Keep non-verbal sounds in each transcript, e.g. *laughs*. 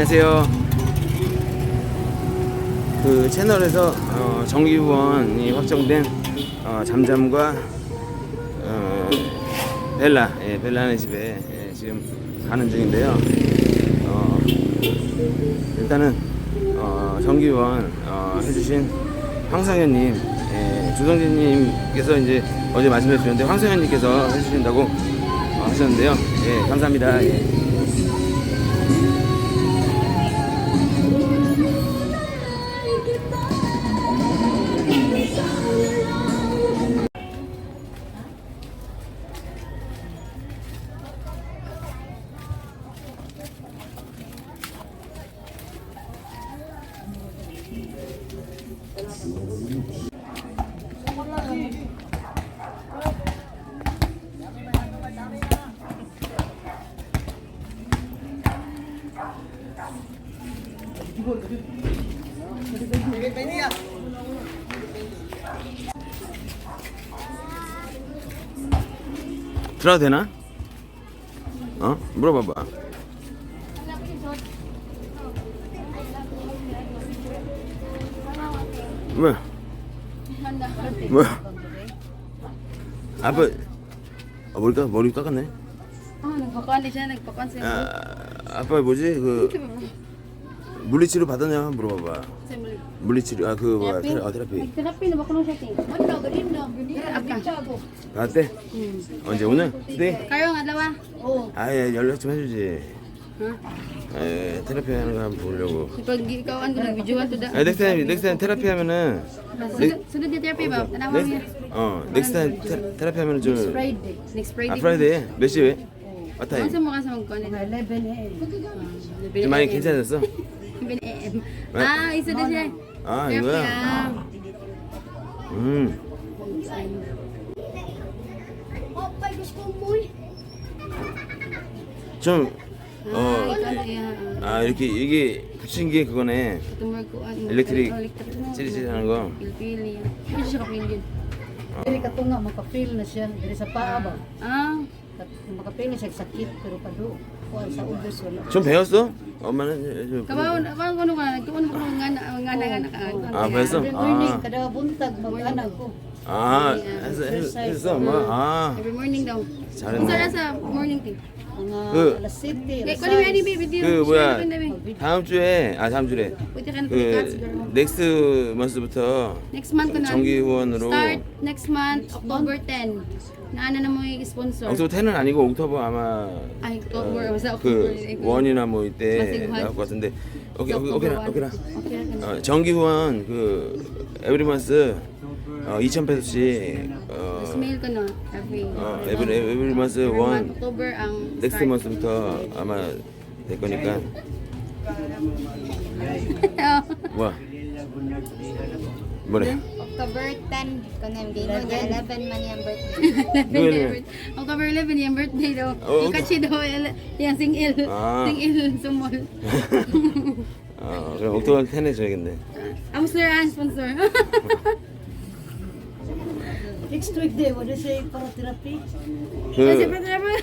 안녕하세요. 그 채널에서 어, 정기 후원이 확정된 어, 잠잠과 어, 벨라, 예, 벨라네 집에 예, 지금 가는 중인데요. 어, 일단은 어, 정기 후원 어, 해주신 황성현님, 예, 조성진님께서 이제 어제 말씀해 주셨는데 황성현님께서 해주신다고 어, 하셨는데요. 예, 감사합니다. 예. 들어도 되나? 어? 왜? 왜? 아빠, 아, 머리 깎, 머리 깎았네? Ah, 아, 아빠 뭐지? 그, 물리치료 받았냐? 물어봐봐. 물리치료, 아, 그, 뭐야, 테라, 아, 테라피. 받았대? 언제, 오늘? 네? Nga dalawa? Oo. 아예 연락 좀 해주지. 에, 테라피 하는 거 한번 보려고. Pag ikaw ang nag-videoan to da. 아, 넥스트 타임, 넥스트 타임 테라피 하면은, Sunod, sunod yung therapy ba? Tanawa niya. 넥, 어, 넥스트 타임 테, 테라피 하면은 좀, Friday. Next Friday. 아, 프라이데이? 몇 시에? what Ano time? sa mukha sa magkuhan? 11 a.m. 좀 많이 괜찮아졌어? 11 a.m. Ah, isa na siya. 아, Therapy 이거야? ah. 음. 좀, Ah, 어. 아, 이렇게, 이게 붙인 게 그거네. Tumor ko. ano, Electric. oh, electric na. 찌릿찌릿 하는 거. Pili-pili. Hindi siya kapilin. Dili ka to nga makapil na siya diri sa paa ba. Ah, Kat- Makapil na siya sakit pero pado. Kuan sa ubos wala. 좀 배웠어? 엄마는? 저- kabaw, kabaw ko nung nagtuon ko nung nga na nga na nga na. 아, morning 아, kada buntag mag-anak ko. 아, 했어, 했어, 했어, 엄마. 아, Every morning daw. 잘했네. Kung saan sa morning tea? Mga 그- alas 7, Kaya alas ko ni Manny 6. baby di. 그 뭐야, Pwede 다음 주에, 아, 다음 주래. ka na 그, siguro. 넥스트 먼스부터 Next month ko na. 정기 후원으로 Start next month, October 10. Naana na mo yung sponsor. 옥토버 10은 아니고 옥토버 아마 Ay, October. Basta October. 그 원이나 뭐 이때 나올 것 같은데 오케이 오케이 October 오케이나 1. 오케이나 Okay na. 어, 정기 후원 그 에브리먼스 어, 2,000 페소씩 어, Mail ko na. Every. 어, 에브리 에브리먼스 Every month, 원 October ang 넥스트 start. 먼스부터 아마 될 거니까 뭐야 뭐래 October 10, kunem gino niya 11 man yung birthday. 누구는 October 11 yung birthday daw. Oh, Yung kachi daw, el- yung sing-il. Ah. Sing-il, sumol. 어, 그럼 옥토버 10에 줘야겠네 Ang sponsor, ang sponsor. Next week day, wala siya para therapy. Kasi 그 pa travel.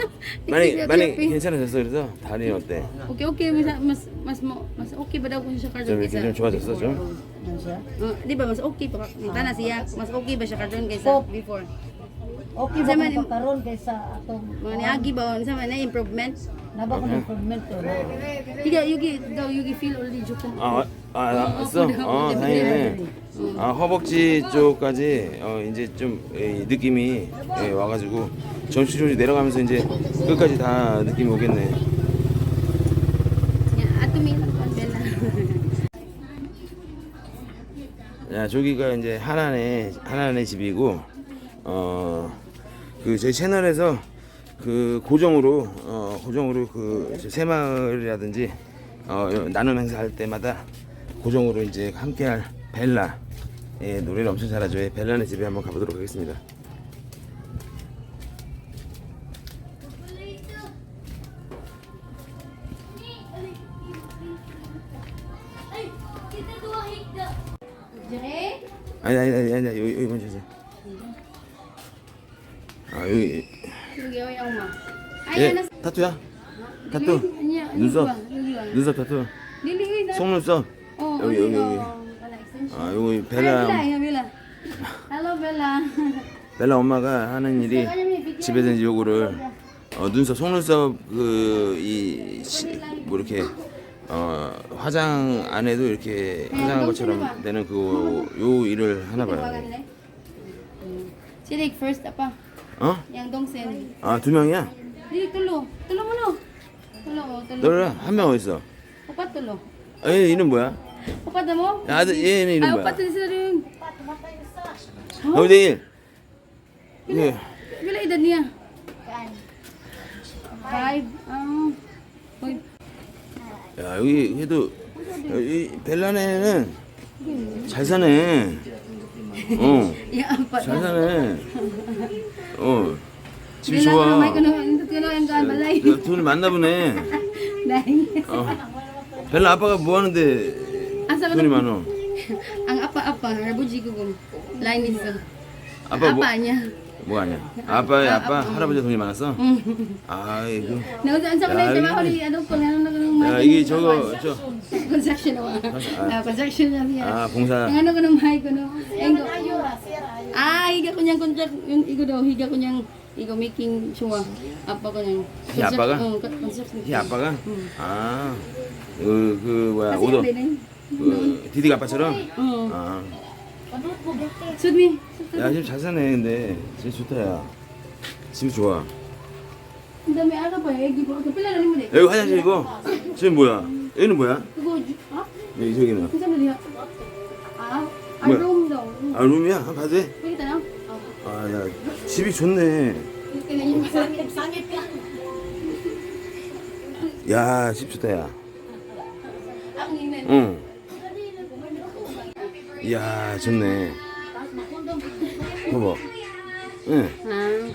*laughs* 많이 많이 괜찮아졌어 그래서 다리 어때 Okay, okay. Mas, mas, mas, mo- mas okay ba daw kung siya 좀 cardon 이렇게 좀 kaysa? 좋아졌어 좀 Ano siya? Oh, di ba, mas okay pa. Kita na siya. Mas okay ba siya cardon kaysa Oh. before? Okay Sa ba man- kung pagkaroon kaysa atong Mga niagi ba? Sa man na improvement? naba ko ng improvement to. Higa, yugi, daw, yugi feel already joke. 아, 아, 알았어? 어, 다행이네. 아, 허벅지 쪽까지 어, 이제 좀 에, 느낌이 예, 와가지고 점수 조절이 내려가면서 이제 끝까지 다 느낌이 오겠네. 야, 저기가 이제 하나네 하나네 집이고 어, 그 저희 채널에서 그 고정으로 어, 고정으로 그 새마을이라든지 어, 나눔 행사할 때마다 고정으로 이제 함께할 벨라 예, 노래를 엄청 잘하죠. 예, 벨라네 집에 한번 가보도록 하겠습니다. 아니 아니 아니 아니 여기 여기 먼저 하자. 아 여기. 예 na. 타투야? 타투 Ayan, 눈썹? 눈썹 타투. 속눈썹. Oh, 여기, oh, 여기, oh. 여기. 아, 여기 벨라. 벨라 엄마가 하는 일이 집에서 이제 요거를 어, 눈썹 속눈썹 그이뭐 이렇게 어, 화장 안 해도 이렇게 화장한 것처럼 되는 그요 일을 하나 봐요. Sirik first apa? 어? Yang Dongsen. 아두 명이야? Dili tulo. Tulo mo no. Tulo mo, tulo. 너를 한명 어딨어? Upat tulo. 얘 이름 뭐야? Na mo? 야, 아들 얘는 이름 upat 뭐야? na rin. 어, 내일. 예. Bila edad niya? Five. Ah. Uy. 야 여기 그래도 이 벨라네는 잘 사네. 어, Ya, apat 잘 na. 사네. 어, 집이 Bila 좋아. ka may kuno, hindi kuno yung kaan balay. 돈을 많나 보네. Dahil. 어. 벨라 아빠가 뭐 하는데 Asa 돈이 na? 많어? Ang apa-apa, ko kung. Line is. 아빠 뭐 Apa niya. 뭐가 아니야? 아빠의 아빠 할아버지 돈이 많았어? 아이고. Ya, kanila ini- trabaho ni ano ko ano ko nung 야 이게 저거 저. Ah, construction na niya. 아 봉사. Ano ko nung may ko no. Engo. Ah, higa ko niyang contract yung igo daw, higa ko niyang igo making sure. Apa ko niyang. Si apa가? Oh, construction. 이 아빠가 아. 그, 그 뭐야 오더. 그 디디가 아빠처럼 Oo. 아. Me. 야 지금 잘 사네 근데 진짜 좋다 야 집이 좋아 pa eh. Gibo ko pila na nimo di. 여기 화장실이고 지금 뭐야 여기는 뭐야 Kugo. Ha? 여기 저기는? Ah, our Where? room daw. 아 룸이야 한번 돼? Ta na? 아야 집이 좋네 야집 좋다 야. 응. 이야 좋네 봐봐 응. Ah.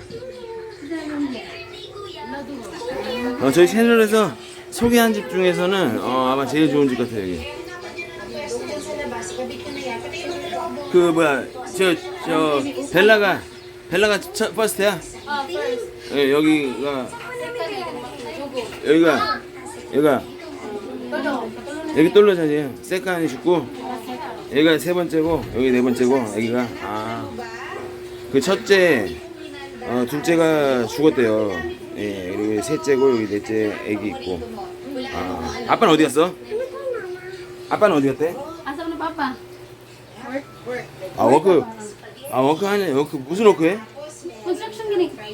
어, 저희 채널에서 소개한 집 중에서는 어, 아마 제일 좋은 집 같아요 여기. 그 뭐야 저 저 벨라가 벨라가 첫 퍼스트야? 예, 여기가 여기가 여기가 여기 똘로자지요. 세칸이 죽고 여기가 세 번째고 여기 네 번째고 여기가 아그 첫째 어, 둘째가 죽었대요. 예, 그리고 셋째고 여기 넷째 애기 있고. 아, 아빠는 어디 갔어? 아빠는 어디 갔대? Na papa? 아 워크 아 워크 하네 워크 무슨 워크해?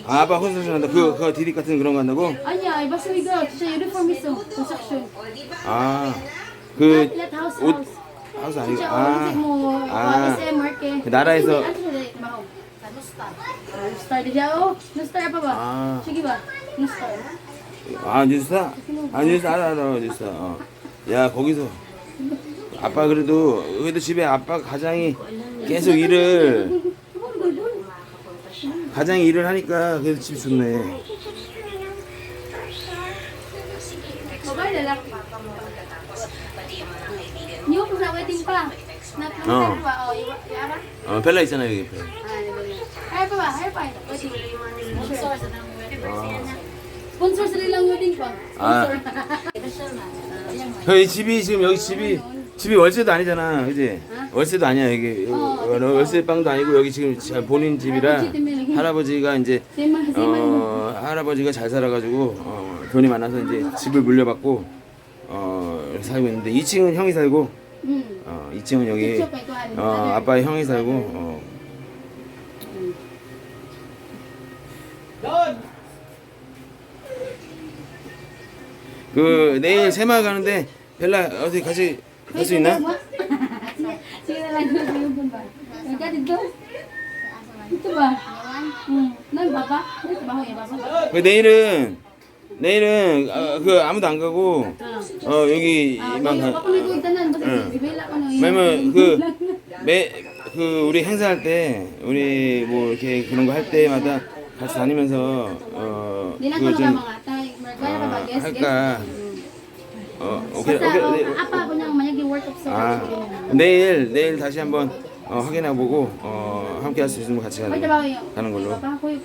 아 아빠 컨스트럭션 한다 그 그거 디디 같은 그런 거 한다고? We go. Sa uniform iso. Construction. 아그 Let house 옷 Oh, mo. 아 Ah, eh. 그 나라에서-. Ah. Oh? 아, Sige ba? No-star. 아 뉴스타? 아 뉴스 알아 알아 뉴스타 어. 야 거기서 아빠 그래도 그래도 집에 아빠 가장이 계속 일을 가장이 일을 하니까 그래도 집 좋네 iwa, iwa. 어 벨라 있잖아 여기. Sponsor sa wedding pa. 아. 이 집이 지금 여기 집이 집이 월세도 아니잖아, 그지? 월세도 아니야 여기 여기 월세 방도 아니고 여기 지금 자- 본인 집이라 할아버지가 이제. 어 할아버지가 잘 살아가지고 어, 돈이 많아서 이제 집을 물려받고 어 살고 있는데 2층은 형이 살고 Hmm. 어 2층은 여기. 어 아빠의 형이 살고 어. 그 내일 새마을 가는데 벨라 어디 같이 갈 수 있나? Sige na lang yung yung ba? Ika dito? Dito ba? Hmm. Nan baba? Dito ba hoy baba? 그 내일은 내일은 어, 그 아무도 안 가고 어 여기만 가. bibila ko no. 왜냐면 그매 그 우리 행사할 때 우리 뭐 이렇게 그런 거 할 때마다 같이 다니면서 na 어그좀 mga tay. Magkaya pa ba 아? 할까? 어 오케이 Basta 오케이. oh, 네. apa ko nang mayagi work of 아 service. 내일 내일 다시 한번 어, 확인해 보고 어, 함께 할 수 있으면 같이 가는, yung. 걸로. Papa, hoy